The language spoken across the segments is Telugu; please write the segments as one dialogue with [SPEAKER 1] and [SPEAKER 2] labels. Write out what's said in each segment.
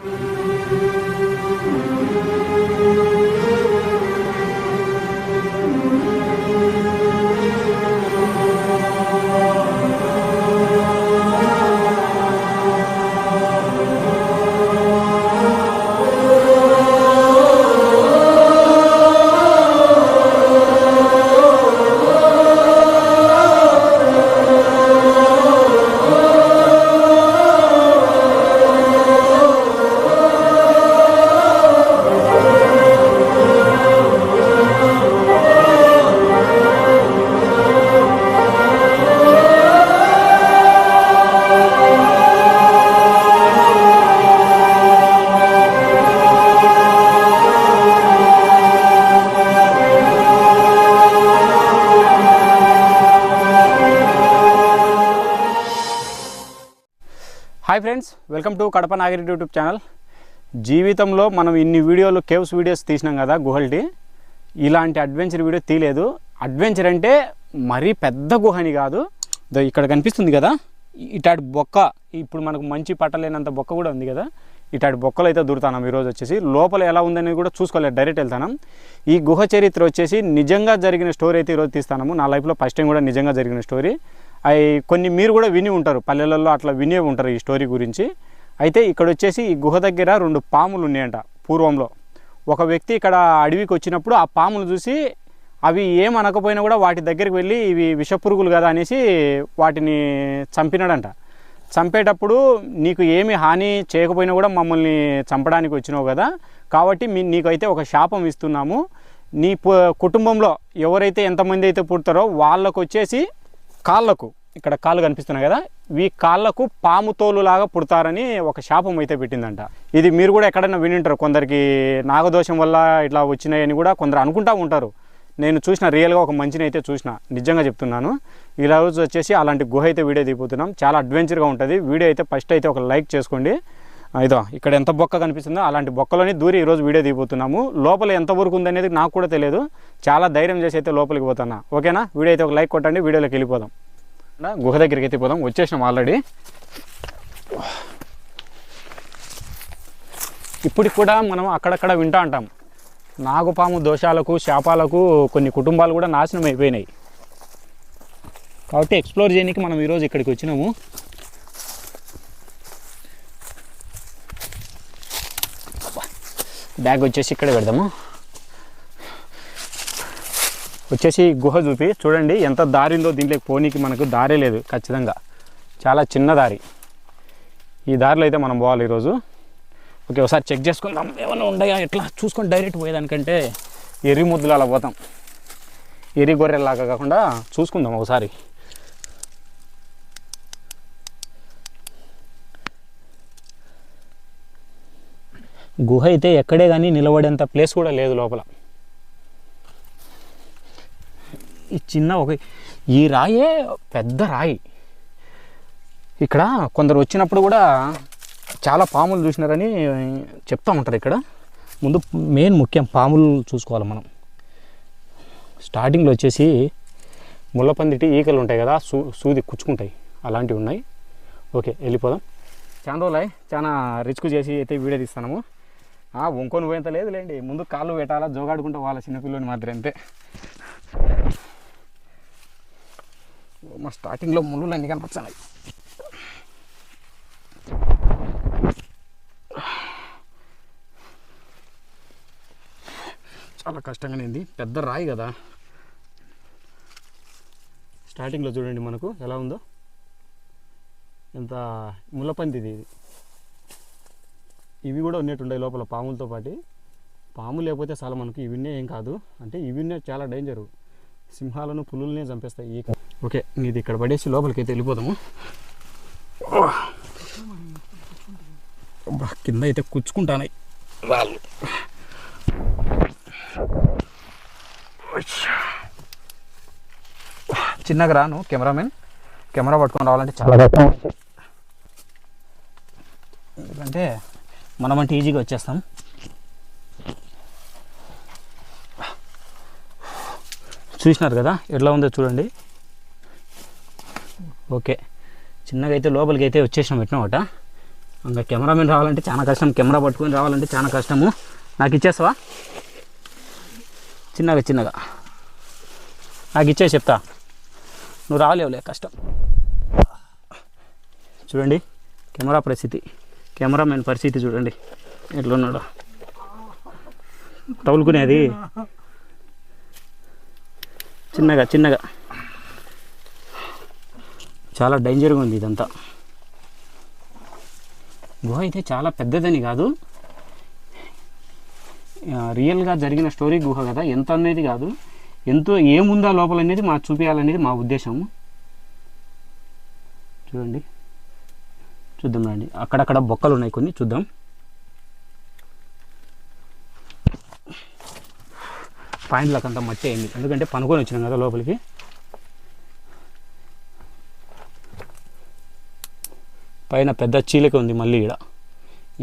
[SPEAKER 1] you. Hi friends welcome to Kadapa Nagari YouTube channel జీవితంలో మనం ఇన్ని వీడియోలు కేవ్స్ వీడియోస్ తీసినాం కదా గుహల్టి ఇలాంటి అడ్వెంచర్ వీడియో తీయలేదు అడ్వెంచర్ అంటే మరీ పెద్ద గుహని కాదు. ఇక్కడ కనిపిస్తుంది కదా? ఇటాటి బొక్క. ఇప్పుడు మనకు మంచి పట్టలేనంత బొక్క కూడా ఉంది కదా? ఇటాటి బొక్కలు అయితే దూరుతాం ఈరోజు వచ్చేసి. లోపల ఎలా ఉందనేది కూడా చూసుకోలేదు డైరెక్ట్ వెళ్తాను. ఈ గుహ చరిత్ర వచ్చేసి నిజంగా జరిగిన స్టోరీ అయితే ఈరోజు తీస్తాము నా లైఫ్లో ఫస్ట్ టైం కూడా నిజంగా జరిగిన స్టోరీ అవి కొన్ని మీరు కూడా విని ఉంటారు పల్లెలలో అట్లా వినే ఉంటారు ఈ స్టోరీ గురించి. అయితే ఇక్కడ వచ్చేసి ఈ గుహ దగ్గర రెండు పాములు ఉన్నాయంట పూర్వంలో. ఒక వ్యక్తి ఇక్కడ అడవికి వచ్చినప్పుడు ఆ పాములు చూసి అవి ఏమనకపోయినా అనకపోయినా కూడా వాటి దగ్గరికి వెళ్ళి ఇవి విషపురుగులు కదా అనేసి వాటిని చంపినాడంట. చంపేటప్పుడు నీకు ఏమి హాని చేయకపోయినా కూడా మమ్మల్ని చంపడానికి వచ్చినావు కదా కాబట్టి మీ నీకైతే ఒక శాపం ఇస్తున్నాము. నీ కుటుంబంలో ఎవరైతే ఎంతమంది అయితే పుడతారో వాళ్ళకు వచ్చేసి కాళ్ళకు ఇక్కడ కాళ్ళు కనిపిస్తున్నాయి కదా ఈ కాళ్ళకు పాము తోలులాగా పుడతారని ఒక శాపం అయితే పెట్టిందంట. ఇది మీరు కూడా ఎక్కడైనా వినింటారు కొందరికి నాగదోషం వల్ల ఇట్లా వచ్చినాయని కూడా కొందరు అనుకుంటా ఉంటారు. నేను చూసిన రియల్గా ఒక మంచిని అయితే చూసిన నిజంగా చెప్తున్నాను. ఈ రోజు వచ్చేసి అలాంటి గుహ అయితే వీడియో దిగిపోతున్నాం చాలా అడ్వెంచర్గా ఉంటుంది. వీడియో అయితే ఫస్ట్ అయితే ఒక లైక్ చేసుకోండి. ఇదో ఇక్కడ ఎంత బొక్క కనిపిస్తుందో అలాంటి బొక్కలోని దూరి ఈరోజు వీడియో దిగిపోతున్నాము. లోపల ఎంత వరకు ఉందనేది నాకు కూడా తెలియదు. చాలా ధైర్యం చేసి అయితే లోపలికి పోతున్నా. ఓకేనా? వీడియో అయితే ఒక లైక్ కొట్టండి వీడియోలోకి వెళ్ళిపోదాం. గుహ దగ్గరికి అయితే పోదాం. వచ్చేసినాం ఆల్రెడీ ఇప్పటికి కూడా మనం అక్కడక్కడ వింటా అంటాం నాగుపాము దోషాలకు శాపాలకు కొన్ని కుటుంబాలు కూడా నాశనం అయిపోయినాయి. కాబట్టి ఎక్స్ప్లోర్ చేయడానికి మనం ఈరోజు ఇక్కడికి వచ్చినాము. బ్యాగ్ వచ్చేసి ఇక్కడే పెడదాము. వచ్చేసి గుహ చూపి చూడండి ఎంత దారి ఉందో దీంట్లోకి పోనీకి మనకు దారే లేదు ఖచ్చితంగా. చాలా చిన్న దారి. ఈ దారిలో అయితే మనం పోవాలి ఈరోజు. ఓకే ఒకసారి చెక్ చేసుకుందాం. ఏమైనా ఉన్నాయా ఎట్లా? చూసుకొని డైరెక్ట్ పోయేదానికంటే ఎర్రి ముద్దులు అలా పోతాం. ఎరి గొర్రెలాగా కాకుండా చూసుకుందాం ఒకసారి. గుహ అయితే ఎక్కడే కానీ నిలబడేంత ప్లేస్ కూడా లేదు లోపల. ఈ చిన్న ఒక ఈ రాయే పెద్ద రాయి. ఇక్కడ కొందరు వచ్చినప్పుడు కూడా చాలా పాములు చూసినారని చెప్తా ఉంటారు ఇక్కడ. ముందు మెయిన్ ముఖ్యం పాములు చూసుకోవాలి మనం. స్టార్టింగ్లో వచ్చేసి ముళ్ళపందిటి ఈకలు ఉంటాయి కదా సూ సూది కుచ్చుకుంటాయి. అలాంటివి ఉన్నాయి. ఓకే వెళ్ళిపోదాం. చాలా రోజులు చాలా రిస్క్ చేసి అయితే వీడియో తీస్తాము వంకొని పోయేంత లేదులేండి. ముందు కాళ్ళు పెట్టాలా జోగాడుకుంటూ వాళ్ళ చిన్నపిల్లని మాత్రం అంతే. మా స్టార్టింగ్లో ముళ్ళు అన్నీ కనిపించాయి చాలా కష్టంగానే ఉంది. పెద్ద రాయి కదా. స్టార్టింగ్లో చూడండి మనకు ఎలా ఉందో. ఎంత ముళ్ళపంతిది ఇది ఇది. ఇవి కూడా ఉన్నట్టుండే లోపల పాములతో పాటు. పాము లేకపోతే చాలా మనకు ఇవిన్నే ఏం కాదు. అంటే ఇవిన్నే చాలా డేంజరు సింహాలను పులుల్నే చంపేస్తాయి ఈ ఓకే ఇది ఇక్కడ పడేసి లోపలికి అయితే వెళ్ళిపోదాము కింద అయితే కుచ్చుకుంటానాయి వాళ్ళు చిన్నగా రాను కెమెరామెన్. కెమెరా పట్టుకొని రావాలంటే చాలా కష్టం. ఎందుకంటే మనం అంటే ఈజీగా వచ్చేస్తాం. చూసినారు కదా? ఎట్లా ఉందో చూడండి. ఓకే. చిన్నగా అయితే లోపలికి అయితే వచ్చేసాం పెట్టినామట ఇంకా కెమెరామెన్ రావాలంటే చాలా కష్టం. కెమెరా పట్టుకొని రావాలంటే చాలా కష్టము. నాకు ఇచ్చేస్తావా? చిన్నగా చిన్నగా. నాకు ఇచ్చే చెప్తా. నువ్వు రాలేవులే కష్టం. చూడండి కెమెరా పరిస్థితి. కెమెరామెన్ పరిస్థితి చూడండి. ఎట్లున్నాడు. తగులుకునేది. చిన్నగా చిన్నగా. చాలా డేంజర్గా ఉంది ఇదంతా. గుహ అయితే చాలా పెద్దదని కాదు. రియల్గా జరిగిన స్టోరీ గుహ కదా ఎంత అనేది కాదు. ఎంతో ఏముందా లోపల అనేది మా చూపించాలనేది మా ఉద్దేశం చూడండి. చూద్దాం రండి. అక్కడక్కడ బొక్కలు ఉన్నాయి కొన్ని చూద్దాం. పాయింట్లకంతా మట్టి అయింది. ఎందుకంటే పనుకొని వచ్చినాం కదా లోపలికి. పైన పెద్ద చీలిక ఉంది మళ్ళీ ఇక్కడ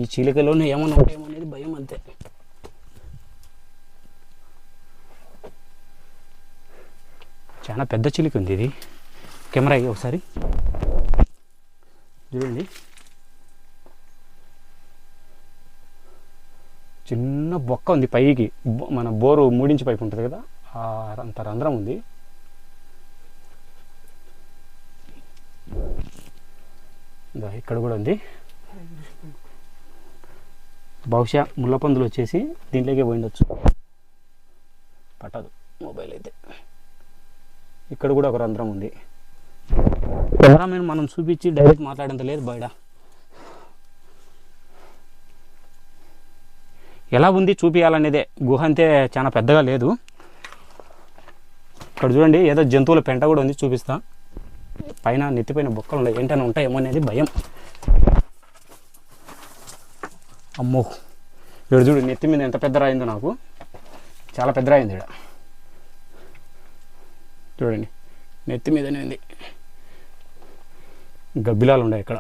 [SPEAKER 1] ఈ చీలికలోనే ఏమన్నా ఉంటాయేమో అనేది భయం అంతే. చాలా పెద్ద చిలికి ఉంది ఇది. కెమెరా ఒకసారి. చూడండి. చిన్న బొక్క ఉంది పైకి. మన బోరు మూడించి పైపు ఉంటుంది కదా ఆ అంత రంధ్రం ఉంది. ఇక్కడ కూడా ఉంది. బహుశా ముళ్ళపందులు వచ్చేసి దీంట్లోకే పోయిండొచ్చు పట్టదు మొబైల్ అయితే. ఇక్కడ కూడా ఒక రంధ్రం ఉంది. కెమెరామెన్ మనం చూపించి డైరెక్ట్ మాట్లాడేంత లేదు బయట. ఎలా ఉంది చూపించాలనేదే గుహ అంతే చాలా పెద్దగా లేదు. ఇక్కడ చూడండి ఏదో జంతువుల పెంట కూడా ఉంది చూపిస్తా. పైన నెత్తిపైన బొక్కలు ఉన్నాయి ఏంటైనా ఉంటాయేమో అనేది భయం. అమ్మో. ఇక్కడ చూడు నెత్తి మీద ఎంత పెద్ద రాయిందో నాకు. చాలా పెద్ద రాయింది ఇక్కడ. చూడండి నెత్తి మీదనే ఉంది. గబ్బిలాలు ఉన్నాయి ఇక్కడ.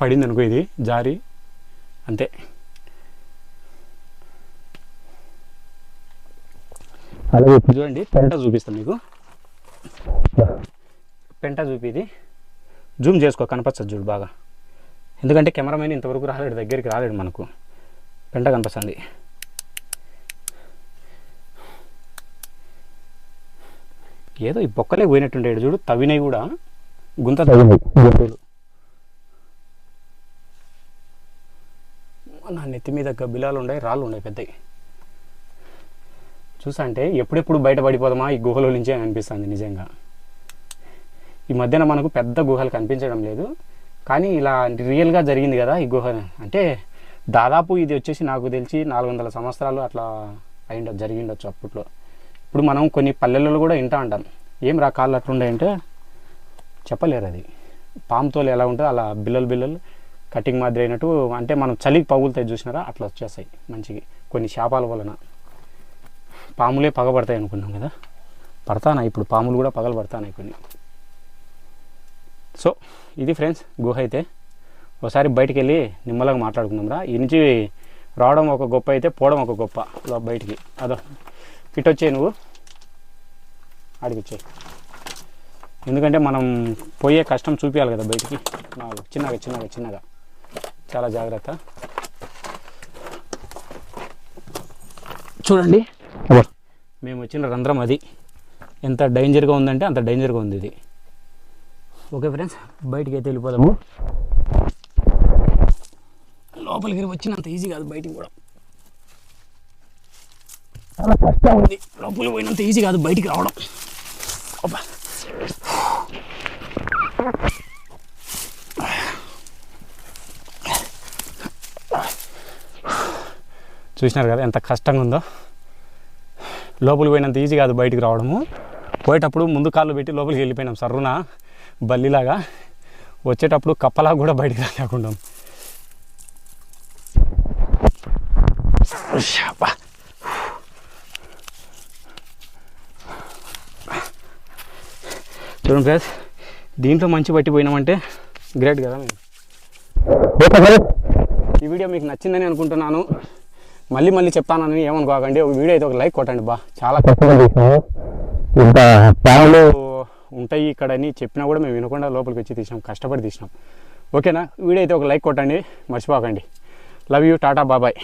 [SPEAKER 1] పడింది అనుకో ఇది జారి. అంతే. అలాగే ఇప్పుడు చూడండి పెంట చూపిస్తాను మీకు. పెంట చూపి ఇది జూమ్ చేసుకో కనపచ్చదు చూడు బాగా. ఎందుకంటే కెమెరామెన్ ఇంతవరకు రాలేడు దగ్గరికి రాలేడు మనకు. పెంట కనిపిస్తుంది ఏదో ఈ బొక్కలే పోయినట్టుండేడు చూడు తవ్వినవి కూడా. గుంత తవ్వినాయి. జంతువులు నా నెత్తి మీద గబ్బిలాలు ఉన్నాయి రాళ్ళు ఉన్నాయి పెద్దవి చూసా అంటే ఎప్పుడెప్పుడు బయటపడిపోదామా ఈ గుహలో నుంచే అనిపిస్తుంది నిజంగా. ఈ మధ్యన మనకు పెద్ద గుహలు కనిపించడం లేదు కానీ ఇలా రియల్గా జరిగింది కదా ఈ గుహ. అంటే దాదాపు ఇది వచ్చేసి నాకు తెలిసి నాలుగు వందల సంవత్సరాలు అట్లా అయిండ జరిగిండొచ్చు అప్పట్లో. ఇప్పుడు మనం కొన్ని పల్లెలలో కూడా వింటా ఉంటాం. ఏం రా అట్లుండే అంటే చెప్పలేరు అది. పాముతోలు ఎలా ఉంటుందో అలా బిల్లలు బిల్లలు కటింగ్ మాదిరి అయినట్టు అంటే మనం చలికి పగులుతాయి చూసినారా? అట్లా వచ్చేస్తాయి మంచిగా కొన్ని శాపాల వలన. పాములే పగబడతాయి అనుకున్నాం కదా? పడతానా? ఇప్పుడు పాములు కూడా పగలు పడతానాయి కొన్ని. సో ఇది ఫ్రెండ్స్ గుహ అయితే. ఒకసారి బయటికి వెళ్ళి నిమ్మలాగా మాట్లాడుకుందాం రా. ఈ నుంచి రావడం ఒక గొప్ప అయితే పోవడం ఒక గొప్ప. బయటికి. అదో. ఇటు వచ్చాయి నువ్వు. ఆడికి వచ్చాయి. ఎందుకంటే మనం పోయే కష్టం చూపించాలి కదా బయటికి. నాకు చిన్నగా చిన్నగా చిన్నగా. చాలా జాగ్రత్త. చూడండి. మేము వచ్చిన రంధ్రం అది. ఎంత డేంజర్గా ఉందంటే అంత డేంజర్గా ఉంది ఇది. ఓకే ఫ్రెండ్స్ బయటికి అయితే వెళ్ళిపోదాము లోపలికి వచ్చినంత ఈజీ కాదు బయటికి కూడా చాలా కష్టం ఉంది. లోపలికి పోయినంత ఈజీ కాదు బయటికి రావడం. చూసినారు కదా ఎంత కష్టంగా ఉందో లోపలికి పోయినంత ఈజీ కాదు బయటికి రావడము. పోయేటప్పుడు ముందు కాళ్ళు పెట్టి లోపలికి వెళ్ళిపోయినాం సర్రున బల్లిలాగా. వచ్చేటప్పుడు కప్పలా కూడా బయటికి రాలేకుండా. చూడండి ఫ్రెండ్స్ దీంట్లో మంచి పట్టిపోయినామంటే గ్రేట్ కదా మేము. ఈ వీడియో మీకు నచ్చిందని అనుకుంటున్నాను. మళ్ళీ మళ్ళీ చెప్తానని ఏమనుకోకండి. ఒక వీడియో అయితే ఒక లైక్ కొట్టండి బా. చాలా
[SPEAKER 2] కష్టంగా తీసినాము ఇంత ప్లాన్లు
[SPEAKER 1] ఉంటాయి ఇక్కడ అని చెప్పినా కూడా మేము వినకుండా లోపలికి వచ్చి తీసినాం కష్టపడి తీసినాం. ఓకేనా? వీడియో అయితే ఒక లైక్ కొట్టండి మర్చిపోకండి. లవ్ యూ టాటా బాబాయ్